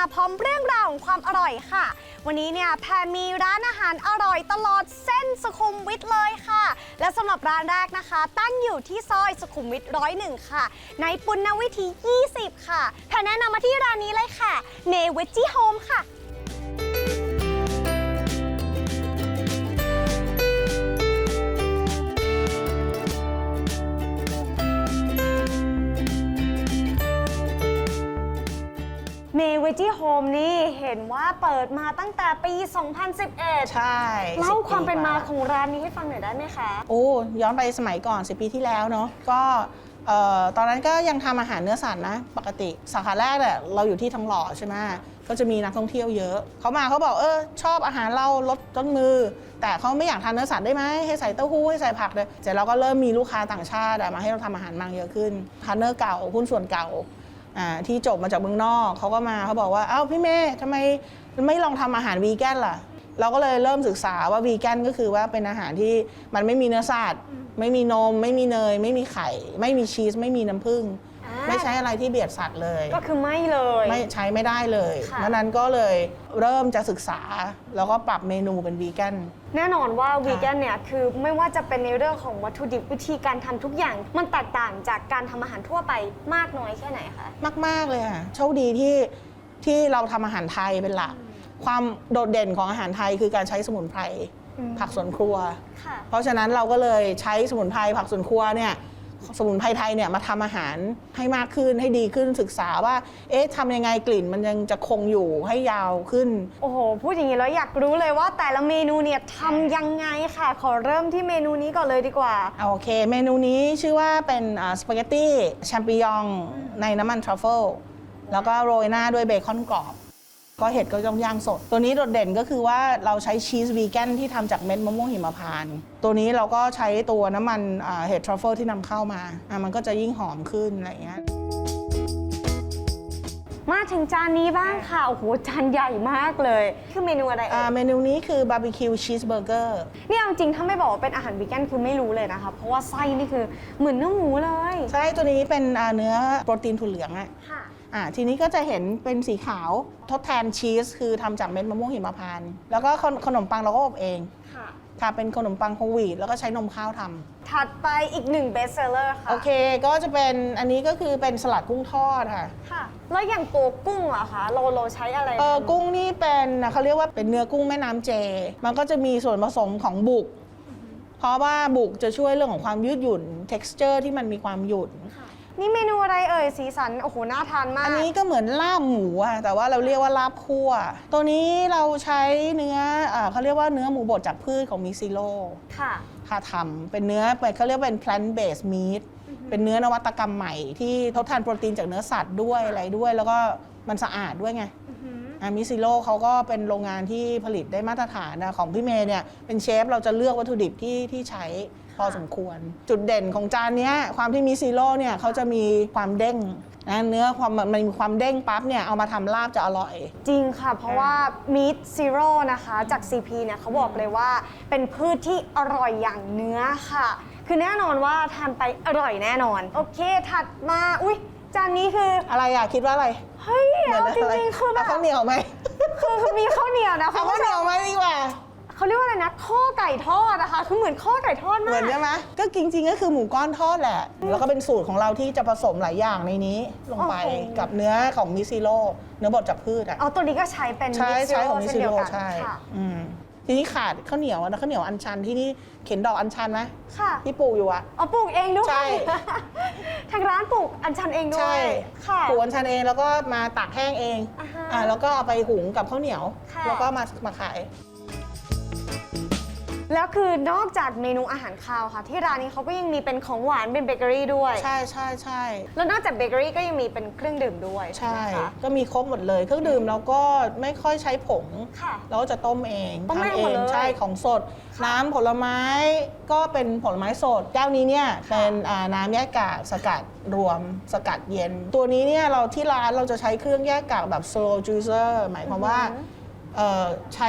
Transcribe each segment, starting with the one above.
มาพร้อมเรื่องราวของความอร่อยค่ะ วันนี้เนี่ยแพรมีร้านอาหารอร่อยตลอดเส้นสุขุมวิทเลยค่ะ และสำหรับร้านแรกนะคะ ตั้งอยู่ที่ซอยสุขุมวิทร้อยหนึ่งค่ะ ในปุณณวิถี20 ค่ะแพรแนะนำมาที่ร้านนี้เลยค่ะเนเวจิโฮมค่ะ เมเวจิโฮมนี่เห็นว่าเปิดมาตั้งแต่ปี 2011 ใช่เล่า10ความเป็นมาปีกของร้านนี้ให้ฟังหน่อยได้ไหมคะ โอ้ย้อนไปสมัยก่อน 10 ปีที่แล้วเนาะก็เอ่อตอนนั้นก็ยังทำอาหารเนื้อสัตว์นะ ปกติสาขาแรกเนี่ยเราอยู่ที่ทองหล่อใช่ไหมก็จะมีนักท่องเที่ยวเยอะ เขามาเขาบอกเออชอบอาหารเราลดต้นมือ แต่เขาไม่อยากทานเนื้อสัตว์ได้ไหมให้ใส่เต้าหู้ให้ใส่ผักเลยเสร็จเราก็เริ่มมีลูกค้าต่างชาติอะมาให้เราทำอาหารมังเยอะขึ้นพาร์ทเนอร์เก่าหุ้นส่วนเก่าอ่า ที่จบมาจากเมืองนอกเขาก็มาเขาบอกว่า เอ้าพี่เมย์ทำไมไม่ลองทำอาหารวีแกนล่ะ เราก็เลยเริ่มศึกษาว่าวีแกนก็คือว่าเป็นอาหารที่มันไม่มีเนื้อสัตว์ไม่มีนม ไม่มีเนย ไม่มีไข่ ไม่มีชีส ไม่มีน้ำผึ้ง ไม่ใช้อะไรที่เบียดสัตว์เลย ก็คือไม่เลยไม่ใช้ไม่ได้เลยค่ะเพราะนั้นก็เลยเริ่มจะศึกษา แล้วก็ปรับเมนูเป็นวีแกนแน่นอนว่าวีแกนเนี่ยคือไม่ว่าจะเป็นในเรื่องของวัตถุดิบวิธีการทำทุกอย่าง มันแตกต่างจากการทำอาหารทั่วไปมากน้อยแค่ไหนคะมาก ๆเลยค่ะโชคดีที่ที่เราทำอาหารไทยเป็นหลัก ความโดดเด่นของอาหารไทยคือการใช้สมุนไพรอืมผักสวนครัวค่ะเพราะฉะนั้นเราก็เลยใช้สมุนไพรผักสวนครัวเนี่ย สมุนไพรไทยเนี่ยมาทำอาหารให้มากขึ้นให้ดีขึ้นศึกษาว่า เอ๊ะทำยังไงกลิ่นมันยังจะคงอยู่ให้ยาวขึ้น โอ้โห พูดอย่างนี้แล้วอยากรู้เลยว่าแต่ละเมนูเนี่ยทำยังไงค่ะ ขอเริ่มที่เมนูนี้ก่อนเลยดีกว่า โอเค เมนูนี้ชื่อว่าเป็นสปาเกตตี้แชมปิญองในน้ำมันทรัฟเฟิลแล้วก็โรยหน้าด้วยเบคอนกรอบ ก็เห็ดก็ต้องย่างสด ตัวนี้โดดเด่นก็คือว่าเราใช้ชีสวีแกนที่ทำจากเม็ดมะม่วงหิมพานต์ตัวนี้เราก็ใช้ตัวน้ำมันอ่าเห็ดทรัฟเฟิลที่นำเข้ามาอะมันก็จะยิ่งหอมขึ้นอะไรอย่างเงี้ยมาถึงจานนี้บ้างค่ะ โอ้โห จานใหญ่มากเลย คือเมนูอะไรเอ่อ่ายเมนูนี้คือบาร์บีคิวชีสเบอร์เกอร์นี่เอาจริงถ้าไม่บอกว่าเป็นอาหารวีแกนคือไม่รู้เลยนะคะ เพราะว่าไส้นี่คือเหมือนเนื้อหมูเลย ใช่ ตัวนี้เป็นอ่าเนื้อโปรตีนถั่วเหลืองอะค่ะ อ่าทีนี้ก็จะเห็นเป็นสีขาวทดแทนชีส คือทำจากเม็ดมะม่วงหิมพานต์แล้วก็ขนขนมปังเราก็อบเองค่ะค่ะเป็นขนมปังโฮลวีตแล้วก็ใช้นมข้าวทำถัดไปอีกหนึ่งเบสเซอร์ค่ะ โอเค ก็จะเป็นอันนี้ก็คือเป็นสลัดกุ้งทอดค่ะ ค่ะ แล้วอย่างตัวกุ้งเหรอคะโลโลใช้อะไร เออทำกุ้งนี่เป็นเขาเรียกว่าเป็นเนื้อกุ้งแม่น้ำเจ มันก็จะมีส่วนผสมของบุก เพราะว่าบุกจะช่วยเรื่องของความยืดหยุ่น texture ที่มันมีความหยุ่น นี่เมนูอะไรเอ่ยสีสัน โอ้โห น่าทานมาก อันนี้ก็เหมือนลาบหมูอะแต่ว่าเราเรียกว่าลาบคั่ว ตัวนี้เราใช้เนื้อเอ่อเขาเรียกว่าเนื้อหมูบดจากพืชของมิซิโลค่ะ ค่ะทำเป็นเนื้อเป็นเขาเรียกว่าเป็น plant based meat เป็นเนื้อนวัตกรรมใหม่ที่ทดแทนโปรตีนจากเนื้อสัตว์ด้วยอะไรด้วย แล้วก็มันสะอาดด้วยไงอะมิซิโลเขาก็เป็นโรงงานที่ผลิตได้มาตรฐานนะของพี่เมย์เนี่ยเป็นเชฟเราจะเลือกวัตถุดิบที่ที่ใช้พ อสมควร จุดเด่นของจานเนี้ยความที่มิซิโลเนี่ยเขาจะมีความเด้งนะเนื้อความมันมีความเด้งปั๊บเนี่ยเอามาทำลาบจะอร่อย จริงค่ะ เพราะว่า Meat Zero นะคะจาก CP เนี่ยเขาบอกเลยว่าเป็นพืชที่อร่อยอย่างเนื้อค่ะ คือแน่นอนว่าทานไปอร่อยแน่นอน โอเคถัดมาอุ๊ยจานนี้คืออะไรอะคิดว่าอะไรเฮ้ยเหมือนเอาอะจไรริงๆคือแบเอาบข้าวเหนียวไหมคือคือมีข้าวเหนียวนะเอาคุณข้าวผู้เหชนียวมไหมดีกว่า เขาเรียกว่าอะไรนะข้อไก่ทอดนะคะคือเหมือนข้อไก่ทอดเหมามือนก ใช่ไหมก็จริง ๆ ก็คือหมูก้อนทอดแหละ แล้วก็เป็นสูตรของเราที่จะผสมหลายอย่างในนี้ลงไปโอ้โห กับเนื้อของมิซิโลเนื้อบดจากพืชอะ เอาตัวนี้ก็ใช้เป็นใช้ Meat ใช้ Zero ของมิเช่นซิเดีโลยวกันใช่ค่ะอืมทีนี้ขาดข้าวเหนียวนะข้าวเหนียวอัญชันที่นี่เข็นดอกอัญชันไหมค่ะที่ปลูกอยู่อะ เอาปลูกเองด้วยใช่ ทางร้านปลูกอัญชันเองด้วใช่ยค่ะ ปลูกอัญชันเองแล้วก็มาตากแห้งเองอ่าฮะอ่าแล้วก็เอาไปหุงกับข้าวเหนียว ค่ะ แล้วก็มามาขาย แล้วคือนอกจากเมนูอาหารคาวค่ะ ที่ร้านนี้เขาก็ยังมีเป็นของหวานเป็นเบเกอรี่ด้วย ใช่ใช่ใช่แล้วนอกจากเบเกอรี่ก็ยังมีเป็นเครื่องดื่มด้วยใช่ไหมคะ ก็มีครบหมดเลย เครื่องดื่มเราก็ไม่ค่อยใช้ผงค่ะเราก็จะต้มเองต้มเองทำหมดเลยใช่ของสด ค่ะน้ำผลไม้ก็เป็นผลไม้สดแก้วนี้เนี่ยเป็นอ่าน้ำแยกกากสกัดรวมสกัดเย็น ตัวนี้เนี่ยเราที่ร้านเราจะใช้เครื่องแยกกากแบบ slow juicer หมายความว่าเอ่อใช้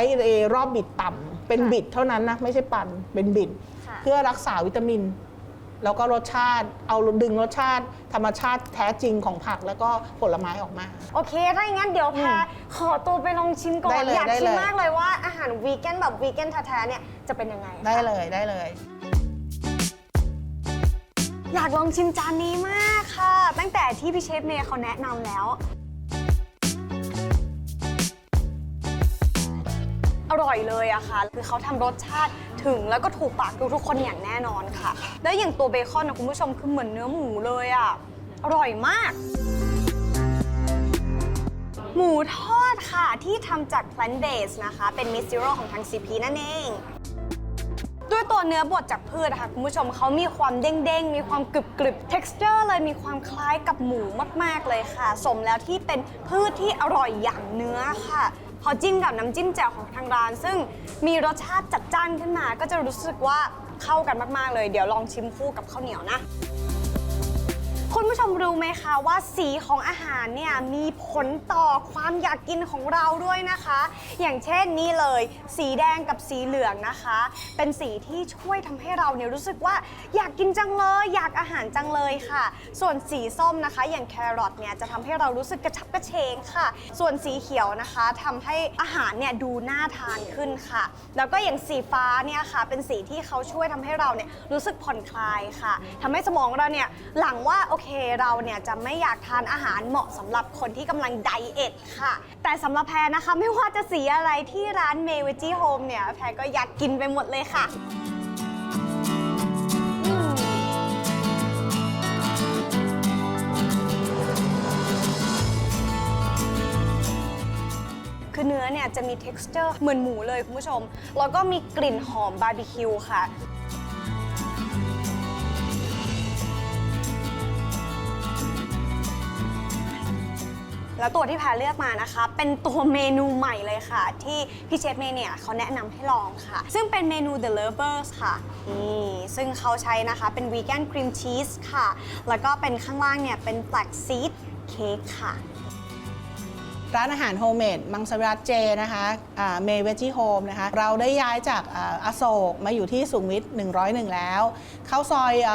รอบบิดต่ำ เป็นบิดเท่านั้นนะไม่ใช่ปั่นเป็นบิด ค่ะ เพื่อรักษาวิตามิน แล้วก็รสชาติเอาดึงรสชาติ ธรรมชาติแท้จริงของผักแล้วก็ผลไม้ออกมา โอเค ถ้าอย่างนั้นเดี๋ยวแพรขอตัวไปลองชิมก่อได้น เลยอยากได้ชิมเลย มากเลยว่าอาหารวีแกนแบบวีแกนแท้ๆเนี่ยจะเป็นยังไงคะได้เลยได้เลย อยากลองชิมจานนี้มากค่ะ ตั้งแต่ที่พี่เชฟเมย์เขาแนะนำแล้ว อร่อยเลยอะค่ะ คือเขาทำรสชาติถึงแล้วก็ถูกปากทุกๆคนอย่างแน่นอนค่ะ แล้วอย่างตัวเบคอนนะคุณผู้ชมคือเหมือนเนื้อหมูเลยอะอร่อยมาก หมูทอดค่ะที่ทำจาก plant based นะคะ เป็นมิสซิโรของทาง CP นั่นเองด้วยตัวเนื้อบดจากพืชนะคะคุณผู้ชมเขามีความเด้งๆ มีความกรึบกรึบ texture เลยมีความคล้ายกับหมูมากๆเลยค่ะ สมแล้วที่เป็นพืชที่อร่อยอย่างเนื้อค่ะ พอจิ้มกับน้ำจิ้มแจ่วของทางร้าน ซึ่งมีรสชาติจัดจ้านขึ้นมาก็จะรู้สึกว่าเข้ากันมากๆเลย เดี๋ยวลองชิมคู่กับข้าวเหนียวนะ คุณผู้ชมรู้ไหมคะว่าสีของอาหารเนี่ยมีผลต่อความอยากกินของเราด้วยนะคะ อย่างเช่นนี่เลย สีแดงกับสีเหลืองนะคะ เป็นสีที่ช่วยทำให้เราเนี่ยรู้สึกว่าอยากกินจังเลย อยากอาหารจังเลยค่ะ ส่วนสีส้มนะคะ อย่างแครอทเนี่ยจะทำให้เรารู้สึกกระฉับกระเฉงค่ะ ส่วนสีเขียวนะคะทำให้อาหารเนี่ยดูน่าทานขึ้นค่ะ แล้วก็อย่างสีฟ้าเนี่ยค่ะ เป็นสีที่เขาช่วยทำให้เราเนี่ยรู้สึกผ่อนคลายค่ะทำให้สมองเราเนี่ยหลังว่าโอเคเราเนี่ยจะไม่อยากทานอาหารเหมาะสำหรับคนที่กำลังไดเอทค่ะ แต่สำหรับแพรนะคะไม่ว่าจะสีอะไรที่ร้านเมเวจิโฮมเนี่ยแพรก็อยากกินไปหมดเลยค่ะ คือเนื้อเนี่ยจะมี texture เหมือนหมูเลยคุณผู้ชม แล้วก็มีกลิ่นหอมบาร์บีคิวค่ะ แล้วตัวที่แพรเลือกมานะคะ เป็นตัวเมนูใหม่เลยค่ะ ที่พี่เชฟเมย์เนี่ยเขาแนะนำให้ลองค่ะ ซึ่งเป็นเมนู The Lovers ค่ะนี่ซึ่งเขาใช้นะคะเป็นวีแกนครีมชีสค่ะ แล้วก็เป็นข้างล่างเนี่ยเป็น flax seed cake ค่ะ ร้านอาหารโฮมเมดมังสวิรัตเจนะคะเมเวจิโฮมนะคะเราได้ย้ายจากออโศกมาอยู่ที่สุขุมวิท101 แล้ว เข้าซอยอ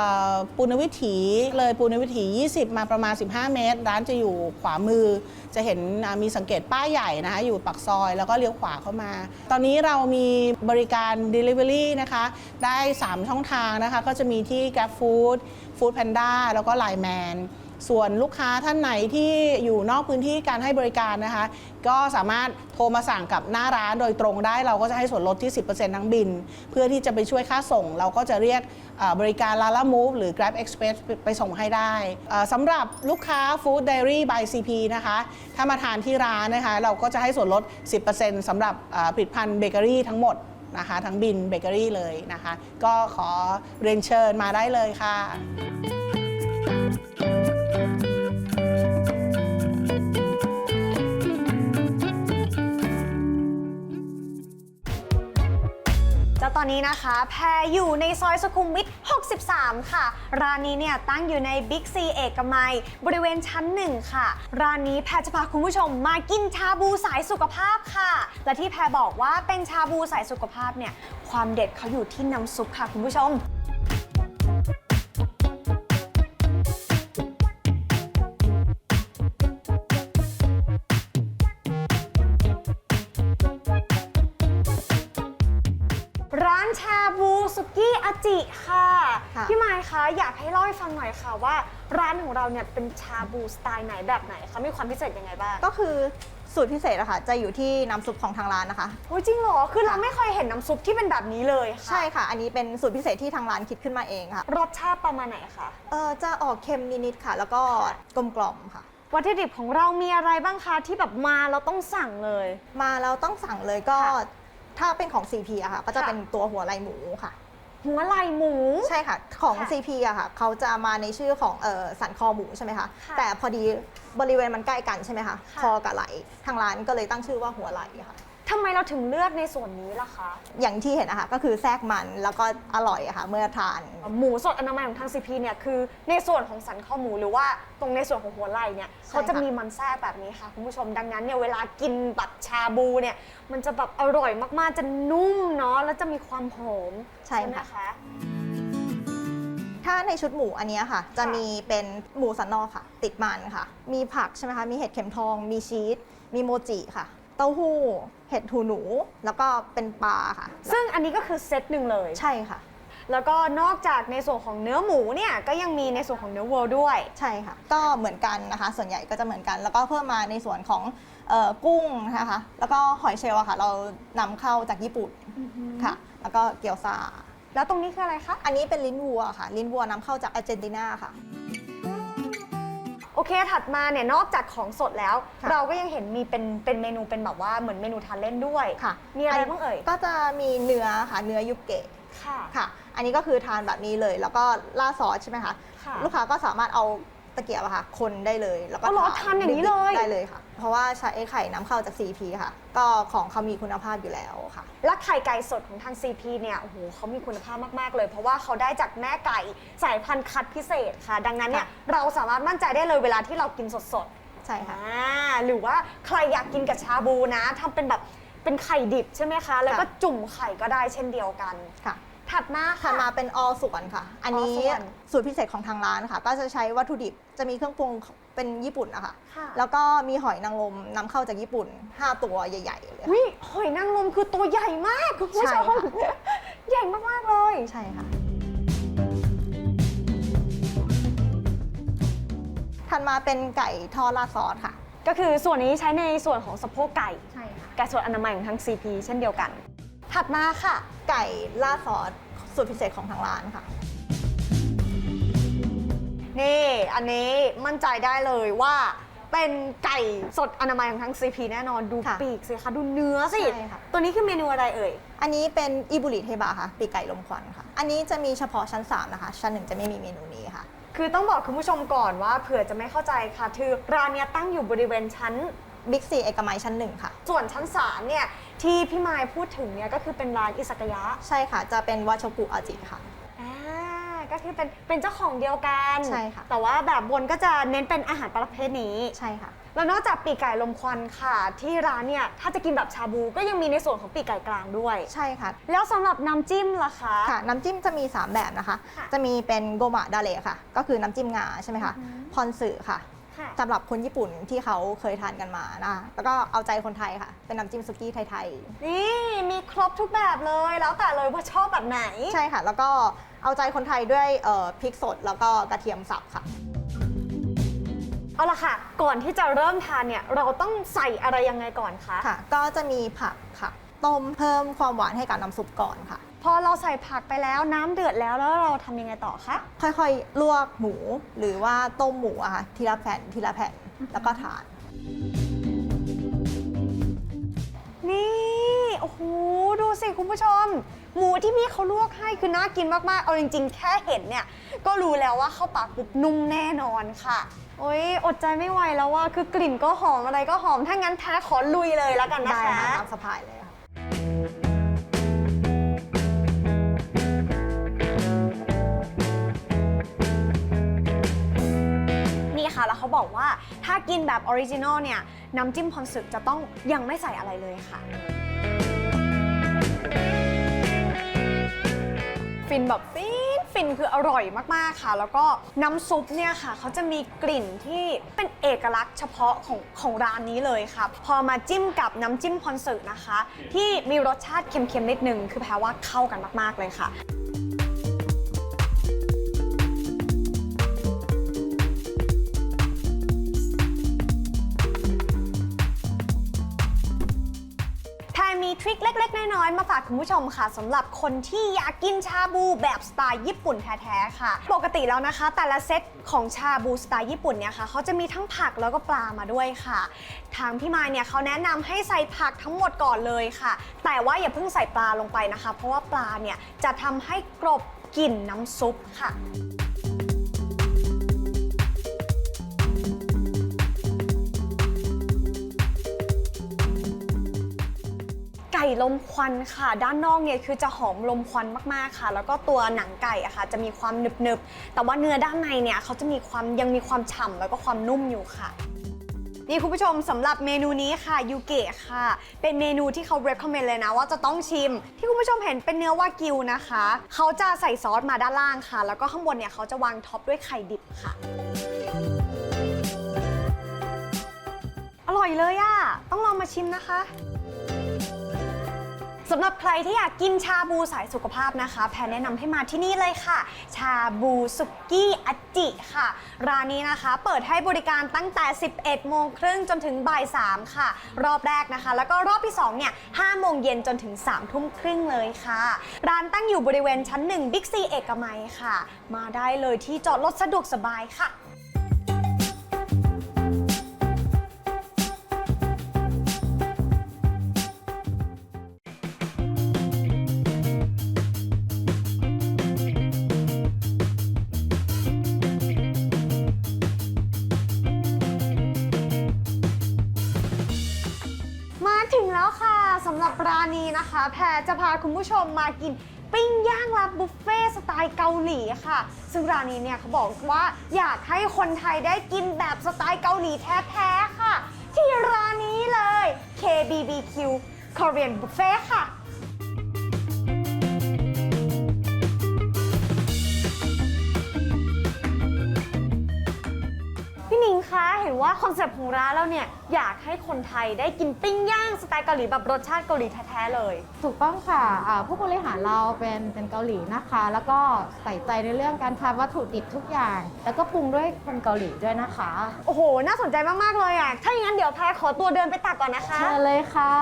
ปุณวิถีเลยปุณวิถี 20 มาประมาณ 15 เมตร ร้านจะอยู่ขวามือ จะเห็นมีสังเกตป้ายใหญ่นะคะอยู่ปากซอยแล้วก็เลี้ยวขวาเข้ามา ตอนนี้เรามีบริการ Delivery นะคะได้ 3 ช่องทางนะคะก็จะมีที่ Grab Food Food Panda แล้วก็ Line Man ส่วนลูกค้าท่านไหนที่อยู่นอกพื้นที่การให้บริการนะคะ ก็สามารถโทรมาสั่งกับหน้าร้านโดยตรงได้ เราก็จะให้ส่วนลดที่ 10%ทั้งบิน เพื่อที่จะไปช่วยค่าส่ง เราก็จะเรียกบริการ Lala Move หรือ Grab Express ไปไปส่งให้ได้สำหรับลูกค้า Food Diary by CP นะคะ ถ้ามาทานที่ร้านนะคะ เราก็จะให้ส่วนลด 10%สำหรับผลิตภัณฑ์เบเกอรี่ทั้งหมดนะคะทั้งบินเบเกอรี่เลยนะคะ ก็ขอเรียนเชิญมาได้เลยค่ะ ตอนนี้นะคะ แพรอยู่ในซอยสุขุมวิท 63 ค่ะ ร้านนี้เนี่ยตั้งอยู่ในบิ๊กซีเอกมัย บริเวณชั้นหนึ่งค่ะ ร้านนี้แพรจะพาคุณผู้ชมมากินชาบูสายสุขภาพค่ะ และที่แพรบอกว่าเป็นชาบูสายสุขภาพเนี่ยความเด็ดเขาอยู่ที่น้ำซุปค่ะคุณผู้ชม กี้อาจิค่ะค่ะ พี่ไมค์คะอยากให้เล่าให้ฟังหน่อยค่ะว่า ร้านของเราเนี่ยเป็นชาบูสไตล์ไหนแบบไหนคะมีความพิเศษยังไงบ้างก็คือสูตรพิเศษอะค่ะ จะอยู่ที่น้ำซุปของทางร้านนะคะ โอ้ยจริงเหรอคือเราไม่เคยเห็นน้ำซุปที่เป็นแบบนี้เลยค่ะใช่ค่ะ อันนี้เป็นสูตรพิเศษที่ทางร้านคิดขึ้นมาเองค่ะรสชาติประมาณไหนคะเออจะออกเค็มนิดๆค่ะ แล้วก็กลมกล่อมค่ะ วัตถุดิบของเรามีอะไรบ้างคะที่แบบมาเราต้องสั่งเลย มาแล้วต้องสั่งเลยก็ ค่ะถ้าเป็นของ CP อะค่ะ ก็จะค่ะ เป็นตัวหัวไหล่หมูค่ะ หัวไหล่หมู ใช่ค่ะ ของ ค่ะ CP อะค่ะเขาจะมาในชื่อของเออสันคอหมูใช่ไหมคะค่ะแต่พอดีบริเวณมันใกล้กันใช่ไหมคะค่ะ คอกับไหล่ทางร้านก็เลยตั้งชื่อว่าหัวไหล่ค่ะ ทำไมเราถึงเลือกในส่วนนี้ล่ะคะ อย่างที่เห็นนะคะก็คือแทรกมันแล้วก็อร่อยอะค่ะเมื่อทาน หมูสดอนามัยของทางซีพีเนี่ยคือในส่วนของสันข้อหมูหรือว่าตรงในส่วนของหัวไหล่เนี่ยใช่เขาจะค่ะมีมันแทรกแบบนี้ค่ะคุณผู้ชมดังนั้นเนี่ยเวลากินแบบชาบูเนี่ยมันจะแบบอร่อยมากๆจะนุ่มเนาะแล้วจะมีความหอม ใช่ไหมค่ะคะถ้าในชุดหมูอันเนี้ยค่ะ จะมีเป็นหมูสันนอกค่ะ ติดมันค่ะ มีผักใช่ไหมคะ มีเห็ดเข็มทอง มีชีส มีโมจิค่ะ เต้าหู้ เห็ดหูหนู แล้วก็เป็นปลาค่ะ ซึ่งอันนี้ก็คือเซตหนึ่งเลย ใช่ค่ะ แล้วก็นอกจากในส่วนของเนื้อหมูเนี่ยก็ยังมีในส่วนของเนื้อวัวด้วย ใช่ค่ะ ก็เหมือนกันนะคะ ส่วนใหญ่ก็จะเหมือนกัน แล้วก็เพิ่มมาในส่วนของเอ่อกุ้งนะคะ แล้วก็หอยเชลล์อะค่ะ เรานำเข้าจากญี่ปุ่นค่ะ แล้วก็เกี๊ยวซา แล้วตรงนี้คืออะไรคะ อันนี้เป็นลิ้นวัวค่ะ ลิ้นวัวนำเข้าจากอาร์เจนตินาค่ะ โอเคถัดมาเนี่ยนอกจากของสดแล้ว ค่ะ เราก็ยังเห็นมีเป็นเป็นเมนูเป็นแบบว่าเหมือนเมนูทานเล่นด้วย ค่ะมีอะไรบ้างเอ่ย ก็จะมีเนื้อค่ะ เนื้อยุเกะค่ะ ค่ะ อันนี้ก็คือทานแบบนี้เลย แล้วก็ราดซอสใช่ไหมคะค่ะ ลูกค้าก็สามารถเอาตะเกียบอะค่ะ คนได้เลย แล้วก็อ๋อเหรอทานอย่างนี้เลย ได้เลยค่ะ เพราะว่าใช้ไข่น้ำเข้าจาก CP ค่ะ ก็ของเขามีคุณภาพอยู่แล้วค่ะ และไข่ไก่สดของทาง CP เนี่ยโอ้โหเขามีคุณภาพมาก ๆ เลย เพราะว่าเขาได้จากแม่ไก่สายพันธุ์คัดพิเศษค่ะ ดังนั้นเนี่ยค่ะเราสามารถมั่นใจได้เลยเวลาที่เรากินสดใช่ๆค่ะ อ่าหรือว่าใครอยากกินกับชาบูนะทำเป็นแบบเป็นไข่ดิบใช่ไหมคะ แล้วก็ค่ะ จุ่มไข่ก็ได้เช่นเดียวกัน ค่ะ ถัดมาถัค่ะดมาเป็นออส่วนค่ะ อันนี้อส่วนสูตรพิเศษของทางร้านค่ะ ก็จะใช้วัตถุดิบจะมีเครื่องปรุงเป็นญี่ปุ่นนะคะค่ะแล้วก็มีหอยนางรมนำเข้าจากญี่ปุ่น 5 ตัวใหญ่ ๆ เลยค่ะวิหอยนางรมคือตัวใหญ่มากคุณผู้ชใช่มค่ะใหญ่มากๆเลยใช่ค่ะถัดมาเป็นไก่ทอดราดซอสค่ะ ก็คือส่วนนี้ใช้ในส่วนของสะโพกไก่ใช่ค่ะไก่ส่วนอนามัยของทาง CP เช่นเดียวกัน ถัดมาค่ะ ไก่ราดซอส สูตรพิเศษของทางร้านค่ะ นี่อันนี้มั่นใจได้เลยว่าเป็นไก่สดอนามัยของทาง CP แน่นอนดูค่ะปีกสิคะดูเนื้อสิ ใช่ค่ะ ตัวนี้คือเมนูอะไรเอ่ย อันนี้เป็นอิบุริเทบะค่ะปีกไก่ลมควันค่ะ อันนี้จะมีเฉพาะชั้น 3 นะคะ ชั้นหนึ่งจะไม่มีเมนูนี้ค่ะ คือต้องบอกคุณผู้ชมก่อนว่าเผื่อจะไม่เข้าใจค่ะคือร้านเนี้ยตั้งอยู่บริเวณชั้น บิ๊กซีเอกมัยชั้นหนึ่งค่ะ ส่วนชั้น3เนี่ยที่พี่มายพูดถึงเนี่ยก็คือเป็นร้านอิซากายะใช่ค่ะ จะเป็นวาชกุอาจิค่ะ อ่าก็คือเป็นเป็นเจ้าของเดียวกันใช่ค่ะ แต่ว่าแบบบนก็จะเน้นเป็นอาหารประเภทนี้ ใช่ค่ะ แล้วนอกจากปีกไก่ลมควันค่ะ ที่ร้านเนี่ยถ้าจะกินแบบชาบูก็ยังมีในส่วนของปีกไก่กลางด้วย ใช่ค่ะ แล้วสำหรับน้ำจิ้มล่ะคะ ค่ะ น้ำจิ้มจะมี 3 แบบนะคะ ค่ะจะมีเป็นโกมะดาเลค่ะ ก็คือน้ำจิ้มงาใช่ไหมคะ อือหือ พอนสึค่ะ ค่ะ สำหรับคนญี่ปุ่นที่เขาเคยทานกันมานะคะแล้วก็เอาใจคนไทยค่ะ เป็นน้ำจิ้มซุกี้ไทยนี่มีครบทุกแบบเลย แล้วแต่เลยว่าชอบแบบไหน ๆ ใช่ค่ะ แล้วก็เอาใจคนไทยด้วยเอ่อพริกสดแล้วก็กระเทียมสับค่ะ เอาละค่ะ ก่อนที่จะเริ่มทานเนี่ย เราต้องใส่อะไรยังไงก่อนคะ ค่ะ ก็จะมีผักค่ะ ต้มเพิ่มความหวานให้กับน้ำซุปก่อนค่ะพ อเราใส่ผักไปแล้วน้ำเดือดแล้วแล้วเราทำยังไงต่อคะ ค่อยๆ ลวกหมูหรือว่าต้มหมูอะค่ะทีละแผ่นทีละแผ่นแล้วก็ทาน นี่โอ้โหดูสิคุณผู้ชม หมูที่พี่เขาลวกให้คือน่ากินมาก ๆ เอาจริง ๆ แค่เห็นเนี่ย ก็รู้แล้วว่าเข้าปากปุ๊บนุ่มแน่นอนค่ะ โอ้ยอดใจไม่ไหวแล้วว่าคือกลิ่นก็หอมอะไรก็หอม ถ้างั้นแพ้ขอลุยเลยแล้วกันนะได้คะ ค่ะตามสะพายเลยค่ะ คะ แล้วเขาบอกว่าถ้ากินแบบออริจินอลเนี่ยน้ำจิ้มพรสึกจะต้องยังไม่ใส่อะไรเลยค่ะ ฟินแบบฟินฟินคืออร่อยมากๆค่ะ แล้วก็น้ำซุปเนี่ยค่ะเขาจะมีกลิ่นที่เป็นเอกลักษณ์เฉพาะของของร้านนี้เลยค่ะ พอมาจิ้มกับน้ำจิ้มพรสึกนะคะ ที่มีรสชาติเค็มๆนิดนึงคือแปลว่าเข้ากันมากๆเลยค่ะ น้อยมาฝากคุณผู้ชมค่ะสำหรับคนที่อยากกินชาบูแบบสไตล์ญี่ปุ่นแท้ๆค่ะ ปกติแล้วนะคะ แต่ละเซตของชาบูสไตล์ญี่ปุ่นเนี่ยค่ะเขาจะมีทั้งผักแล้วก็ปลามาด้วยค่ะ ทางพี่มายเนี่ยเขาแนะนำให้ใส่ผักทั้งหมดก่อนเลยค่ะ แต่ว่าอย่าเพิ่งใส่ปลาลงไปนะคะ เพราะว่าปลาเนี่ยจะทำให้กรบกลิ่นน้ำซุปค่ะ ก่ลมควันค่ะ ด้านนอกเนี่ยคือจะหอมลมควันมากๆค่ะ แล้วก็ตัวหนังไก่อะค่ะ จะมีความหนึบๆ แต่ว่าเนื้อด้านในเนี่ยเขาจะมีความยังมีความฉ่ำแล้วก็ความนุ่มอยู่ค่ะนี่คุณผู้ชมสำหรับเมนูนี้ค่ะยูเกะค่ะ เป็นเมนูที่เขา recommend เลยนะ ว่าจะต้องชิม ที่คุณผู้ชมเห็นเป็นเนื้อวากิวนะคะ เขาจะใส่ซอสมาด้านล่างค่ะ แล้วก็ข้างบนเนี่ยเขาจะวางท็อปด้วยไข่ดิบค่ะ อร่อยเลยอะต้องลองมาชิมนะคะ สำหรับใครที่อยากกินชาบูสายสุขภาพนะคะ แพนแนะนำให้มาที่นี่เลยค่ะ ชาบูสุกี้อจิค่ะ ร้านนี้นะคะ เปิดให้บริการตั้งแต่ 11 โมงครึ่งจนถึงบ่าย 3 ค่ะ รอบแรกนะคะ แล้วก็รอบที่ 2 เนี่ย 5 โมงเย็นจนถึง 3 ทุ่มครึ่งเลยค่ะ ร้านตั้งอยู่บริเวณชั้น 1 บิ๊กซีเอกมัยค่ะ มาได้เลยที่จอดรถสะดวกสบายค่ะ นนี้นะคะ แพรจะพาคุณผู้ชมมากินปิ้งย่างลับบุฟเฟ่สไตล์เกาหลีค่ะ ซึ่งร้านนี้เนี่ยเขาบอกว่าอยากให้คนไทยได้กินแบบสไตล์เกาหลีแท้ๆค่ะ ที่ร้านนี้เลย KBBQ Korean Buffet ค่ะ คะเห็นว่าคอนเซปต์ของร้านเราเนี่ยอยากให้คนไทยได้กินปิ้งย่างสไตล์เกาหลีแบบรสชาติเกาหลีแท้ๆเลย ถูกต้องค่ะอ่าผู้บริหารเราเป็นเป็นเกาหลีนะคะ แล้วก็ใส่ใจในเรื่องการทำวัตถุดิบทุกอย่าง แล้วก็ปรุงด้วยคนเกาหลีด้วยนะคะโอ้โห น่าสนใจมากๆเลยอะถ้าอย่างนั้นเดี๋ยวแพรขอตัวเดินไปตักก่อนนะคะ เชิญเลยค่ะ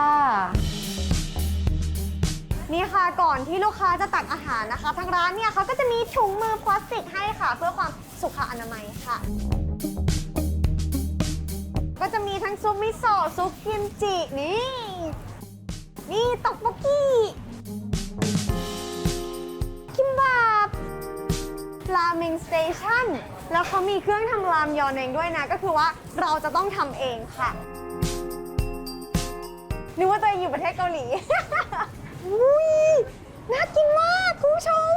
นี่ค่ะก่อนที่ลูกค้าจะตักอาหารนะคะ ทางร้านเนี่ยเขาก็จะมีถุงมือพลาสติกให้ค่ะ เพื่อความสุขอนามัยค่ะ ก็จะมีทั้งซุปมิโซะซุปกิมจินี่ นี่ตอกบกกี้คิมบับราเมงสเตชันแล้วเขามีเครื่องทำรามยอนเองด้วยนะ ก็คือว่าเราจะต้องทำเองค่ะนึกว่าตัวเองอยู่ประเทศเกาหลี อุ้ยน่ากินมากคุณผู้ชม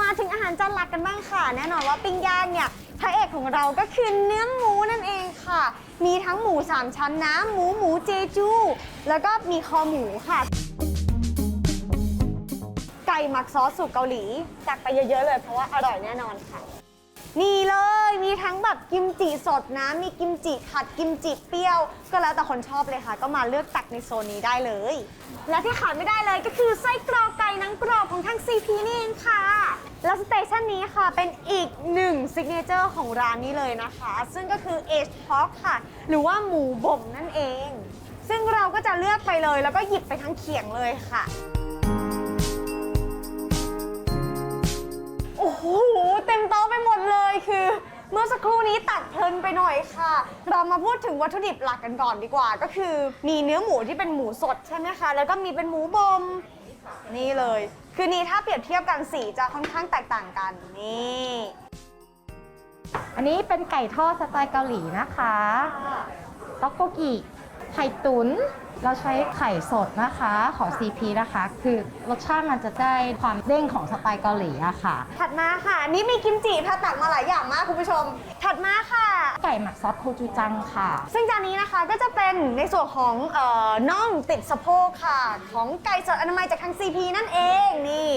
มาถึงอาหารจานหลักกันบ้างค่ะ แน่นอนว่าปิ้งย่างเนี่ย พระเอกของเราก็คือเนื้อหมูนั่นเองค่ะ มีทั้งหมูสามชั้นนะหมูหมูเจจู แล้วก็มีคอหมูค่ะ ไก่หมักซอสสูตรเกาหลีตักไปเยอะๆเลยเพราะว่าอร่อยแน่นอนค่ะ นี่เลย มีทั้งแบบกิมจิสดนะ มีกิมจิผัดกิมจิเปรี้ยว ก็แล้วแต่คนชอบเลยค่ะ ก็มาเลือกตักในโซนนี้ได้เลย และที่ขาดไม่ได้เลยก็คือไส้กรอกไก่หนังกรอบของทาง CP นี่เองค่ะ แล้วสเตชันนี้ค่ะเป็นอีกหนึ่งซิกเนเจอร์ของร้านนี้เลยนะคะ ซึ่งก็คือ Age Pork ค่ะ หรือว่าหมูบ่มนั่นเอง ซึ่งเราก็จะเลือกไปเลย แล้วก็หยิบไปทั้งเขียงเลยค่ะโอ้โหเต็มโต๊ะ คือ เมื่อสักครู่นี้ตัดเพลินไปหน่อยค่ะ เรามาพูดถึงวัตถุดิบหลักกันก่อนดีกว่า ก็คือมีเนื้อหมูที่เป็นหมูสดใช่ไหมคะ แล้วก็มีเป็นหมูบม นี่เลย คือนี่ถ้าเปรียบเทียบกันสีจะค่อนข้างแตกต่างกันนี่อันนี้เป็นไก่ทอดสไตล์เกาหลีนะคะ ต๊อกโกกิ ไข่ตุน เราใช้ไข่สดนะคะของ CP นะคะ คือรสชาติมันจะได้ความเด้งของสไตล์เกาหลีอะค่ะ ถัดมาค่ะนี่มีกิมจิแพรตักมาหลายอย่างมากคุณผู้ชม ถัดมาค่ะ ไก่หมักซอสโคจูจังค่ะ ซึ่งจานนี้นะคะก็จะเป็นในส่วนของเออน่องติดสะโพกค่ะ ของไก่สดอนามัยจากทาง CP นั่นเองนี่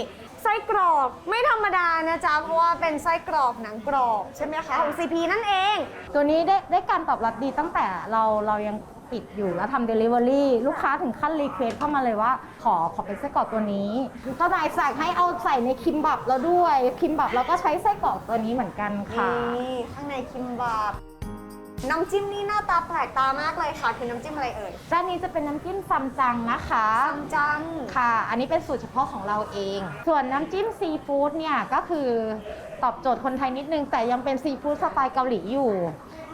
ไส้กรอกไม่ธรรมดานะจ๊ะ เพราะว่าเป็นไส้กรอกหนังกรอบใช่ไหมคะ ของ CP นั่นเอง ตัวนี้ได้ได้การตอบรับดีตั้งแต่เราเรายัง ปิดอยู่แล้วทำเดลิเวอรี่ลูกค้าถึงขั้นรีเควสเข้ามาเลยว่า ขอขอเป็นไส้กรอกตัวนี้เจ้านายสั่งให้เอาใส่ในคิมบับเราด้วยคิมบับเราก็ใช้ไส้กรอกตัวนี้เหมือนกันค่ะ นี่ข้างในคิมบับน้ำจิ้มนี่หน้าตาแปลกตามากเลยค่ะ คือน้ำจิ้มอะไรเอ่ยด้านนี้จะเป็นน้ำจิ้มซัมจังนะคะซัมจังค่ะ อันนี้เป็นสูตรเฉพาะของเราเอง ส่วนน้ำจิ้มซีฟู้ดเนี่ยก็คือตอบโจทย์คนไทยนิดนึง แต่ยังเป็นซีฟู้ดสไตล์เกาหลีอยู่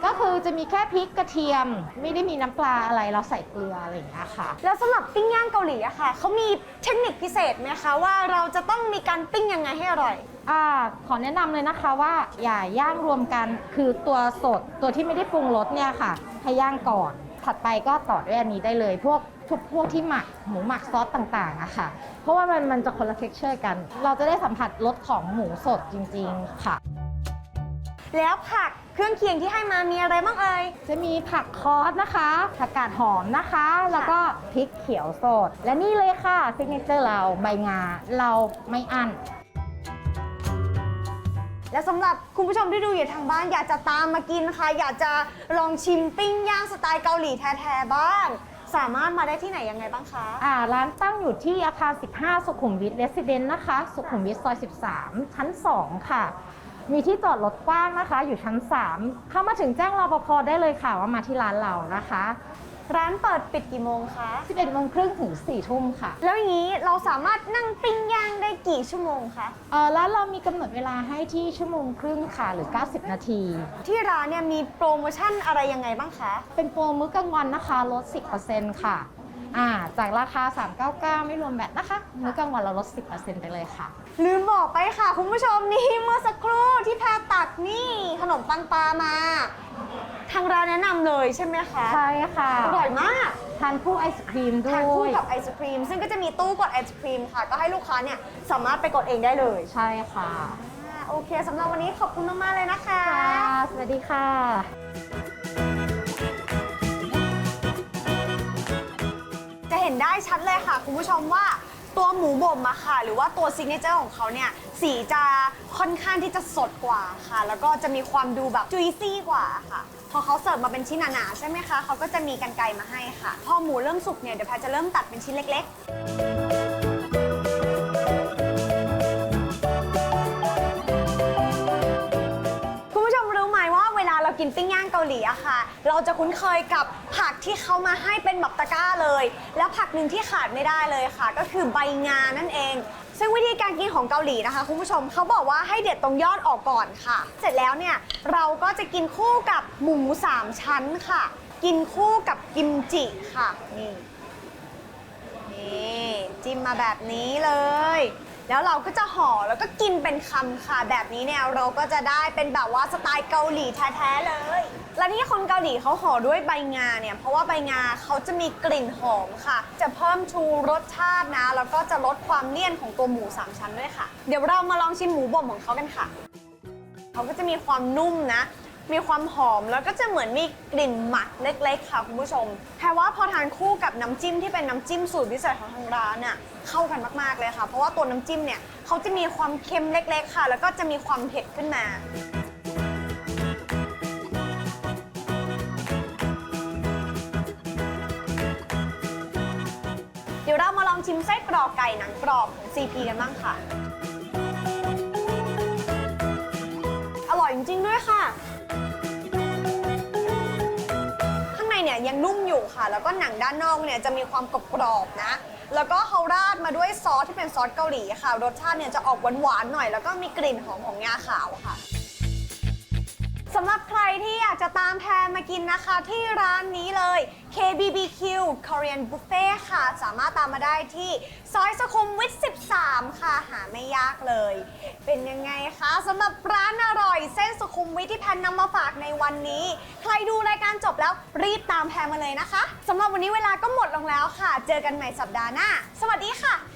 ก็คือจะมีแค่พริกกระเทียม ไม่ได้มีน้ำปลาอะไรเราใส่เกลืออะไรอย่างเงี้ยค่ะ แล้วสำหรับปิ้งย่างเกาหลีอะค่ะเขามีเทคนิคพิเศษไหมคะว่าเราจะต้องมีการปิ้งยังไงให้อร่อย อ่าขอแนะนำเลยนะคะว่าอย่าย่างรวมกันคือตัวสดตัวที่ไม่ได้ปรุงรสเนี่ยค่ะให้ย่างก่อน ถัดไปก็ต่อด้วยอันนี้ได้เลย พวกทุกพวกที่หมักหมูหมักซอสต่างๆอะค่ะ เพราะว่ามันมันจะคนละเท็กเจอร์กัน เราจะได้สัมผัสรสของหมูสดจริง ๆ ค่ะ แล้วผัก เครื่องเคียงที่ให้มามีอะไรบ้างเอ่ย จะมีผักคอสนะคะ ผักกาดหอมนะคะ แล้วก็พริกเขียวสด และนี่เลยค่ะซิกเนเจอร์เราใบงา เราไม่อั้น และสำหรับคุณผู้ชมที่ดูอยู่ทางบ้านอยากจะตามมากินนะคะ อยากจะลองชิมปิ้งย่างสไตล์เกาหลีแท้ๆบ้าง สามารถมาได้ที่ไหนยังไงบ้างคะ อ่าร้านตั้งอยู่ที่อาคาร 15 สุขุมวิทเรสซิเดนต์นะคะ สุขุมวิทซอย 13 ชั้น 2 ค่ะ มีที่จอดรถกว้างนะคะ อยู่ชั้น 3 เข้ามาถึงแจ้งรปภได้เลยค่ะว่ามาที่ร้านเรานะคะ ร้านเปิดปิดกี่โมงคะ 11โมงครึ่งถึง4ทุ่มค่ะ แล้วอย่างนี้เราสามารถนั่งปิ้งย่างได้กี่ชั่วโมงคะเอ่อร้านเรามีกำหนดเวลาให้ที่ชั่วโมงครึ่งค่ะหรือ 90 นาที ที่ร้านเนี่ยมีโปรโมชั่นอะไรยังไงบ้างคะ เป็นโปรมื้อกลางวันนะคะลด 10%ค่ะ อ่าจากราคา 399 ไม่รวมแบตนะคะ มื้อกลางวันเราลด 10%ไปเลยค่ะ ลืมบอกไปค่ะ คุณผู้ชมนี่เมื่อสักครู่ที่แพรตักนี่ขนมปังปลามา ทางร้านแนะนำเลยใช่ไหมคะใช่ค่ะ อร่อยมาก ทานคู่ไอศครีมด้ทานคู่วยกับไอศครีม ซึ่งก็จะมีตู้กดไอศครีมค่ะ ก็ให้ลูกค้าเนี่ยสามารถไปกดเองได้เลยใช่ค่ะอ่าโอเคสำหรับวันนี้ขอบคุณมากๆเลยนะคะ ค่ะ สวัสดีค่ะ ห็นได้ชัดเลยค่ะ คุณผู้ชมว่าตัวหมูบ่มอะค่ะ หรือว่าตัวซิกเนเจอร์ของเขาเนี่ยสีจะค่อนข้างที่จะสดกว่าค่ะ แล้วก็จะมีความดูแบบจุยซี่กว่าค่ะ พอเขาเสิร์ฟมาเป็นชิ้นหนาๆใช่ไหมคะเขาก็จะมีกันไกรมาให้ค่ะ พอหมูเริ่มสุกเนี่ยเดี๋ยวแพทจะเริ่มตัดเป็นชิ้นเล็ก ๆ เกาหลีอะค่ะ เราจะคุ้นเคยกับผักที่เขามาให้เป็นแบบตะกร้าเลย แล้วผักหนึ่งที่ขาดไม่ได้เลยค่ะ ก็คือใบงานั่นเอง ซึ่งวิธีการกินของเกาหลีนะคะคุณผู้ชมเขาบอกว่าให้เด็ดตรงยอดออกก่อนค่ะ เสร็จแล้วเนี่ยเราก็จะกินคู่กับหมูสามชั้นค่ะ กินคู่กับกิมจิค่ะนี่นี่จิ้มมาแบบนี้เลยแล้วเราก็จะห่อแล้วก็กินเป็นคำค่ะ แบบนี้เนี่ยเราก็จะได้เป็นแบบว่าสไตล์เกาหลีแท้ ๆ เลย และที่คนเกาหลีเขาห่อด้วยใบงาเนี่ย เพราะว่าใบงาเขาจะมีกลิ่นหอมค่ะ จะเพิ่มชูรสชาตินะ แล้วก็จะลดความเลี่ยนของตัวหมูสามชั้นด้วยค่ะ เดี๋ยวเรามาลองชิมหมูบ่มของเขากันค่ะ เขาก็จะมีความนุ่มนะ มีความหอมแล้วก็จะเหมือนมีกลิ่นหมักเล็ก ๆ ค่ะคุณผู้ชมแค่ว่าพอทานคู่กับน้ำจิ้มที่เป็นน้ำจิ้มสูตรพิเศษของทางร้านน่ะเข้ากันมากๆเลยค่ะ เพราะว่าตัวน้ำจิ้มเนี่ยเขาจะมีความเค็มเล็ก ๆ ค่ะ แล้วก็จะมีความเผ็ดขึ้นมา องชิมไส้กรอกไก่หนังกรอบของ CP กันบ้างค่ะ อร่อยจริงๆด้วยค่ะ ข้างในเนี่ยยังนุ่มอยู่ค่ะ แล้วก็หนังด้านนอกเนี่ยจะมีความกรอบๆนะ แล้วก็เขาราดมาด้วยซอสที่เป็นซอสเกาหลีค่ะ รสชาติเนี่ยจะออกหวานๆหน่อย แล้วก็มีกลิ่นหอมของงาขาวค่ะ สำหรับใครที่อยากจะตามแพรมากินนะคะ ที่ร้านนี้เลย KBBQ Korean Buffet ค่ะ สามารถตามมาได้ที่ซอยสุขุมวิท 13 ค่ะ หาไม่ยากเลย เป็นยังไงคะสำหรับร้านอร่อยเส้นสุขุมวิทที่แพนนำมาฝากในวันนี้ ใครดูรายการจบแล้วรีบตามแพรมาเลยนะคะสำหรับวันนี้เวลาก็หมดลงแล้วค่ะ เจอกันใหม่สัปดาห์หน้า สวัสดีค่ะ